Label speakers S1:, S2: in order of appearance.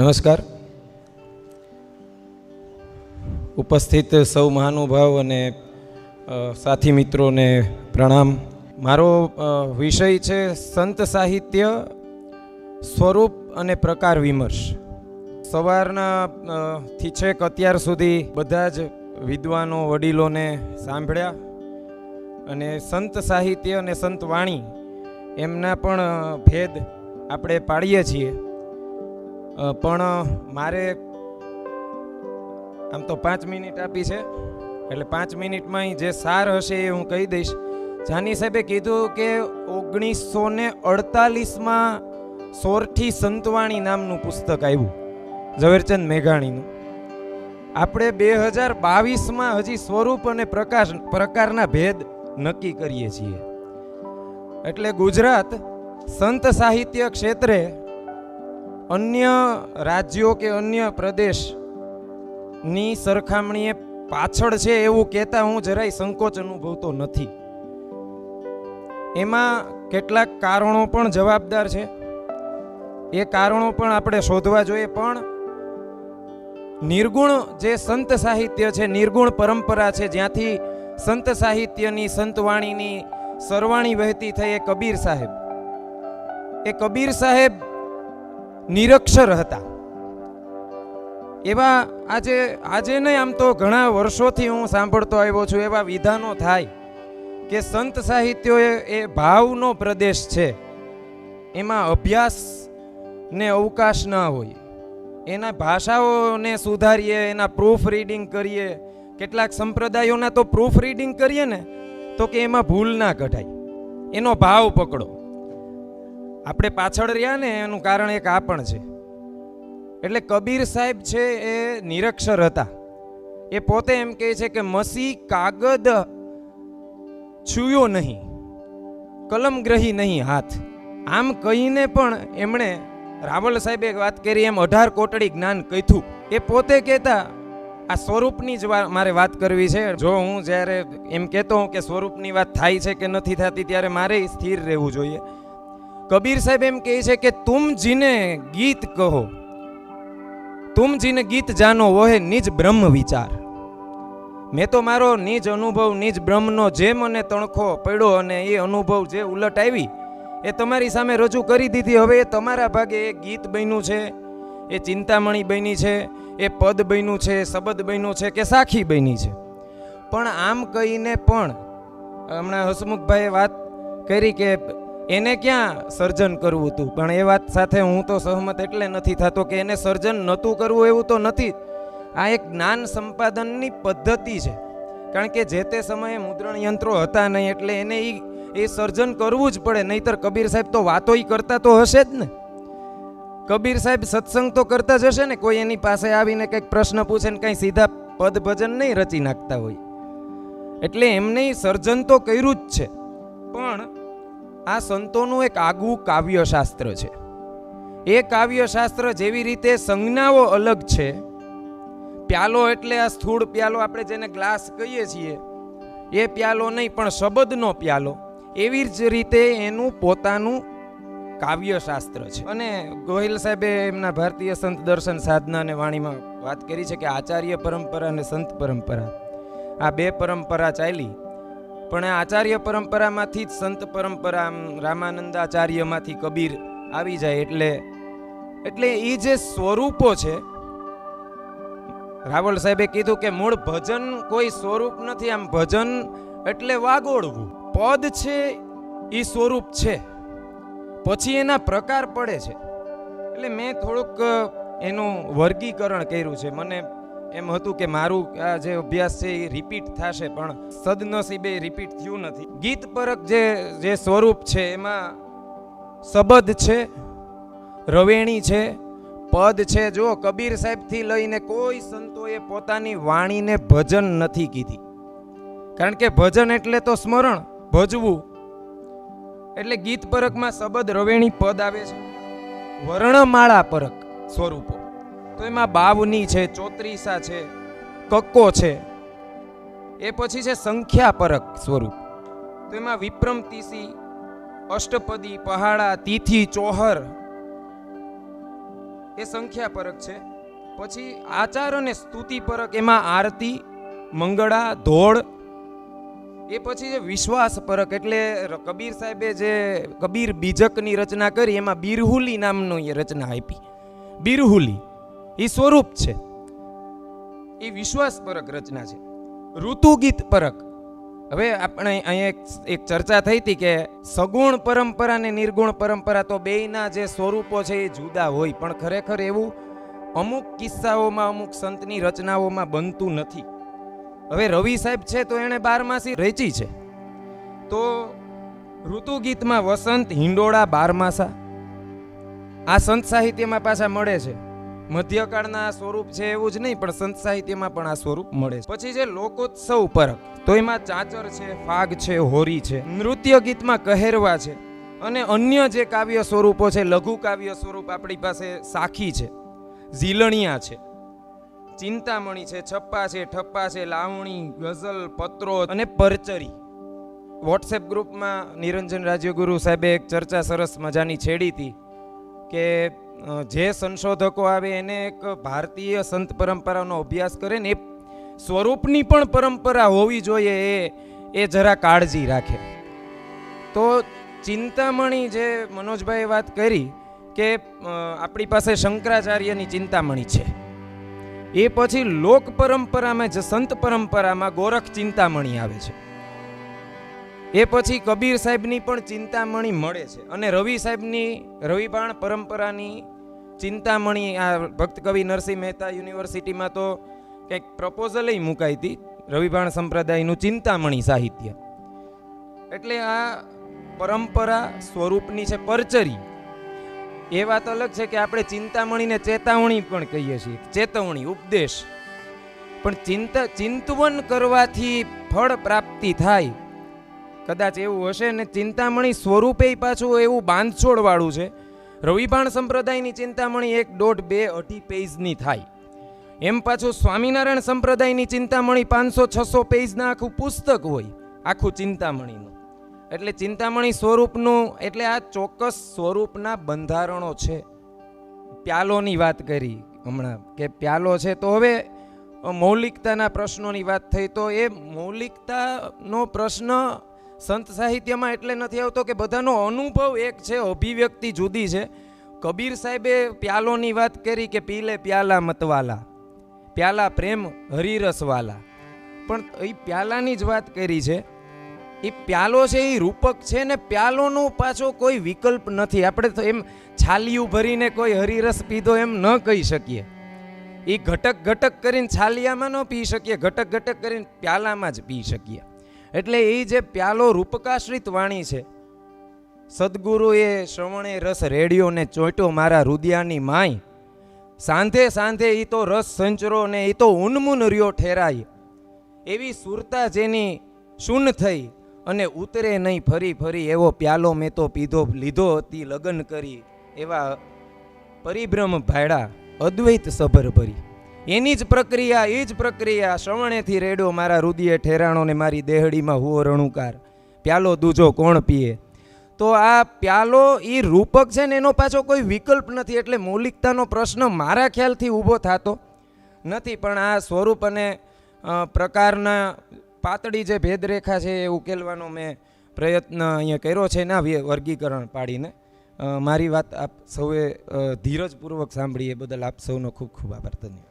S1: નમસ્કાર. ઉપસ્થિત સૌ મહાનુભાવ અને સાથી મિત્રોને પ્રણામ. મારો વિષય છે સંત સાહિત્ય સ્વરૂપ અને પ્રકાર વિમર્શ. સવારના થી છેક અત્યાર સુધી બધા જ વિદ્વાનો, વડીલોને સાંભળ્યા અને સંત સાહિત્ય અને સંત વાણી એમના પણ ભેદ આપણે પાડીએ છીએ. પણ મારે આમ તો પાંચ મિનિટ આપી છે. એટલે પાંચ મિનિટમાં જે સાર હશે એ હું કહી દઈશ. જાની સાહેબે કીધું કે ઓગણીસો ને અડતાલીસમાં સોરઠી સંતવાણી નામનું પુસ્તક આવ્યું, ઝવેરચંદ મેઘાણીનું. આપણે બે હજાર બાવીસમાં હજી સ્વરૂપ અને પ્રકાશ, પ્રકારના ભેદ નક્કી કરીએ છીએ. એટલે ગુજરાત સંત સાહિત્ય ક્ષેત્રે અન્ય રાજ્યો કે અન્ય પ્રદેશની સરખામણીએ પાછળ છે એવું કહેતા હું જરાય સંકોચ અનુભવતો નથી. એમાં કેટલાક કારણો પણ જવાબદાર છે. એ કારણો પણ આપણે શોધવા જોઈએ, પણ નિર્ગુણ જે સંત સાહિત્ય છે, નિર્ગુણ પરંપરા છે, જ્યાંથી સંત સાહિત્યની સંતવાણીની સરવાણી વહેતી થઈ એ કબીર સાહેબ. એ કબીર સાહેબ નિરક્ષર હતા. એવા આજે આજે નહીં આમ તો ઘણા વર્ષોથી હું સાંભળતો આવ્યો છું, એવા વિધાનો થાય કે સંત સાહિત્ય એ- ભાવનો પ્રદેશ છે. એમાં અભ્યાસ ને અવકાશ ન હોય. એના ભાષાઓને સુધારીએ, એના પ્રૂફ રીડિંગ કરીએ. કેટલાક સંપ્રદાયોના તો પ્રૂફ રીડિંગ કરીએ ને, તો કે એમાં ભૂલ ના કઢાય એનો ભાવ પકડો. આપણે પાછળ રહ્યા ને, એનું કારણ એક આ પણ છે. એટલે કબીર સાહેબ છે એ નિરક્ષર હતા. એ પોતે એમ કહે છે કે મસી કાગદ છૂયો નહીં કલમગ્રહી નહીં હાથ. આમ કહીને પણ એમણે રાવલ સાહેબે વાત કરી, એમ અઢાર કોટડી જ્ઞાન કહ્યું એ પોતે કહેતા, આ સ્વરૂપની જ મારે વાત કરવી છે. જો હું જ્યારે એમ કહેતો હોઉં કે સ્વરૂપની વાત થાય છે કે નથી થતી, ત્યારે મારે સ્થિર રહેવું જોઈએ. કબીર સાહેબ એમ કહે છે કે તુમ જીને ગીત કહો. તુમ જીને ગીત જાનો વોહે નિજ બ્રહ્મ વિચાર. મેં તો મારો નિજ અનુભવ, નિજ બ્રહ્મનો જે મને તણખો પડ્યો અને એ અનુભવ જે ઉલટ આવી, એ તમારી સામે રજૂ કરી દીધી. હવે એ તમારા ભાગે એ ગીત બન્યું છે, એ ચિંતામણી બની છે, એ પદ બન્યું છે શબ્દ બન્યું છે, કે સાખી બની છે. પણ આમ કહીને પણ, હમણાં હસમુખભાઈએ વાત કરી કે એને ક્યાં સર્જન કરવું હતું? પણ એ વાત સાથે હું તો સહમત એટલે નથી થતો કે એને સર્જન નહોતું કરવું એવું તો નથી. આ એક જ્ઞાન સંપાદનની પદ્ધતિ છે. કારણ કે જે તે સમયે મુદ્રણ યંત્રો હતા નહીં એટલે એને એ એ સર્જન કરવું જ પડે. નહીતર કબીર સાહેબ તો વાતો કરતા તો હશે જ ને. કબીર સાહેબ સત્સંગ તો કરતા જ હશે ને. કોઈ એની પાસે આવીને કંઈક પ્રશ્ન પૂછે ને કંઈ સીધા પદ ભજન નહીં રચી નાખતા હોય. એટલે એમને સર્જન તો કર્યું જ છે. પણ આ સંતોનું એક આગવું કાવ્યશાસ્ત્ર છે. એ કાવ્યશાસ્ત્ર જેવી રીતે સંજ્ઞાઓ અલગ છે. પ્યાલો એટલે આ સ્થૂળ પ્યાલો આપણે જેને ગ્લાસ કહીએ છીએ, એ પ્યાલો નહીં પણ શબ્દનો પ્યાલો, એવી જ રીતે એનું પોતાનું કાવ્યશાસ્ત્ર છે. અને ગોહિલ સાહેબે એમના ભારતીય સંત દર્શન સાધના અને વાણીમાં વાત કરી છે કે આચાર્ય પરંપરા અને સંત પરંપરા. આ બે પરંપરા ચાલી. પણ આચાર્ય પરંપરામાંથી જ સંત પરંપરા આમ રામાનંદાચાર્યમાંથી કબીર આવી જાય એટલે એટલે એ જે સ્વરૂપો છે, રાવલ સાહેબે કીધું કે મૂળ ભજન કોઈ સ્વરૂપ નથી, આમ ભજન એટલે વાગોળવું. પદ છે એ સ્વરૂપ છે. પછી એના પ્રકાર પડે છે. એટલે મેં થોડુંક એનું વર્ગીકરણ કર્યું છે. મને એમ હતું કે મારું આ જે અભ્યાસ છે એ રિપીટ થશે, પણ સદનસીબે રિપીટ થયું નથી. ગીત પરક જે જે સ્વરૂપ છે, એમાં શબદ છે, રવેણી છે, પદ છે. જો કબીર સાહેબથી લઈને કોઈ સંતોએ પોતાની વાણીને ભજન નથી કીધી. કારણ કે ભજન એટલે તો સ્મરણ, ભજવું. એટલે ગીત પરકમાં શબદ રવેણી, પદ આવે છે. વર્ણમાળા પરક સ્વરૂપો. તો એમાં બાવની છે, ચોત્રીસા છે, કક્કો છે. એ પછી છે સંખ્યા પરક સ્વરૂપ. તો એમાં વિપ્રમ તીસી, અષ્ટપદી, પહાડા, તિથિ, ચોહર એ સંખ્યા પરક છે. પછી આચાર અને સ્તુતિ પરક એમાં આરતી, મંગળા, ધોળ એ પછી જે વિશ્વાસ પરક એટલે કબીર સાહેબે જે કબીર બીજકની રચના કરી, એમાં બિરહુલી નામનું એ રચના આપી. બિરહુલી. એ સ્વરૂપ છે. એ વિશ્વાસ પરક રચના છે. ઋતુગીત પરક. હવે આપણે અહીંયા એક ચર્ચા થઈ હતી કે સગુણ પરંપરા અને નિર્ગુણ પરંપરા તો બેયના જે સ્વરૂપો છે એ જુદા હોય, પણ ખરેખર એવું અમુક કિસ્સાઓમાં, અમુક સંતની રચનાઓમાં બનતું નથી. હવે રવિ સાહેબ છે તો એણે બારમાસી રચી છે. તો ઋતુગીતમાં વસંત, હિંડોળા, બારમાસા આ સંત સાહિત્યમાં પાછા મળે છે. મધ્યકાળના સ્વરૂપ છે એવું જ નહીં, પણ સંત સાહિત્યમાં પણ આ સ્વરૂપ મળે છે. પછી જે લોકોત્સવ પરક તો એમાં ચાચર છે, ફાગ છે, હોરી છે, નૃત્ય ગીતમાં કહેરવા છે અને અન્ય જે કાવ્ય સ્વરૂપો છે, લઘુ કાવ્ય સ્વરૂપ આપણી પાસે સાખી છે, ઝીલણિયા છે, ચિંતામણી છે, છપ્પા છે, ઠપ્પા છે, લાવણી, ગઝલ, પત્રો અને પરચરી. વોટ્સએપ ગ્રુપમાં નિરંજન રાજ્યગુરુ સાહેબે એક ચર્ચા સરસ મજાની છેડી હતી કે જે સંશોધકો આવે એને એક ભારતીય સંત પરંપરાનો અભ્યાસ કરે ને એ સ્વરૂપની પણ પરંપરા હોવી જોઈએ એ એ જરા કાળજી રાખે. તો ચિંતામણી જે મનોજભાઈએ વાત કરી કે આપણી પાસે શંકરાચાર્યની ચિંતામણી છે. એ પછી લોક પરંપરામાં જે સંત પરંપરામાં ગોરખ ચિંતામણી આવે છે. એ પછી કબીર સાહેબની પણ ચિંતામણી મળે છે. અને રવિ સાહેબની રવિબાણ પરંપરાની ચિંતામણી આ ભક્ત કવિ નરસિંહ મહેતા યુનિવર્સિટીમાં તો કંઈક પ્રપોઝલ મુકાઈ હતી રવિબાણ સંપ્રદાયનું ચિંતામણી સાહિત્ય. એટલે આ પરંપરા સ્વરૂપની છે પરચરી. એ વાત અલગ છે કે આપણે ચિંતામણીને ચેતાવણી પણ કહીએ છીએ. ચેતવણી, ઉપદેશ. પણ ચિંતા, ચિંતવન કરવાથી ફળ પ્રાપ્તિ થાય. કદાચ એવું હશે ને ચિંતામણી સ્વરૂપે પાછું એવું બાંધછોડવાળું છે. રવિભાણ સંપ્રદાયની ચિંતામણી એક દોઢ બે અઢી પેજની થાય. એમ પાછું સ્વામિનારાયણ સંપ્રદાયની ચિંતામણી પાંચસો છસો પેજના આખું પુસ્તક હોય, આખું ચિંતામણીનું. એટલે ચિંતામણી સ્વરૂપનું, એટલે આ ચોક્કસ સ્વરૂપના બંધારણો છે. પ્યાલોની વાત કરી હમણાં, કે પ્યાલો છે તો હવે મૌલિકતાના પ્રશ્નોની વાત થઈ તો એ મૌલિકતાનો પ્રશ્ન સંત સાહિત્યમાં એટલે નથી આવતો કે બધાનો અનુભવ એક છે, અભિવ્યક્તિ જુદી છે. કબીર સાહેબે પ્યાલોની વાત કરી કે પીલે પ્યાલા મતવાલા, પ્યાલા પ્રેમ હરિરસવાલા. પણ એ પ્યાલાની જ વાત કરી છે. એ પ્યાલો છે, એ રૂપક છે ને પ્યાલોનો પાછો કોઈ વિકલ્પ નથી. આપણે તો એમ છાલિયું ભરીને કોઈ હરિરસ પીધો એમ ન કહી શકીએ. એ ઘટક ઘટક કરીને છાલિયામાં ન પી શકીએ, ઘટક ઘટક કરીને પ્યાલામાં જ પી શકીએ. એટલે એ જે પ્યાલો રૂપકાશ્રિત વાણી છે, સદગુરુએ શ્રવણે રસ રેડિયોને ચોંટ્યો મારા રુદિયાની માય સાંધે સાંધે એ તો રસ સંચરો ને એ તો ઉન્મુન રહ્યો ઠેરાય એવી સુરતા જેની શૂન થઈ અને ઉતરે નહીં ફરી ફરી એવો પ્યાલો મેં તો પીધો લીધો હતી લગ્ન કરી એવા પરિભ્રમ ભાડા અદ્વૈત સભર ભરી. એની જ પ્રક્રિયા, એ જ પ્રક્રિયા શ્રવણેથી રેડો મારા રુદિએ ઠેરાણો ને મારી દેહડીમાં હુઓ રણુકાર. પ્યાલો દૂજો કોણ પીએ? તો આ પ્યાલો એ રૂપક છે ને એનો પાછો કોઈ વિકલ્પ નથી, એટલે મૌલિકતાનો પ્રશ્ન મારા ખ્યાલથી ઊભો થતો નથી, પણ આ સ્વરૂપ અને પ્રકારના પાતળી જે ભેદરેખા છે એ ઉકેલવાનો મેં પ્રયત્ન અહીંયા કર્યો છે ના વર્ગીકરણ પાડીને. મારી વાત આપ સૌએ ધીરજપૂર્વક સાંભળી એ બદલ આપ સૌનો ખૂબ ખૂબ આભાર. ધન્યવાદ.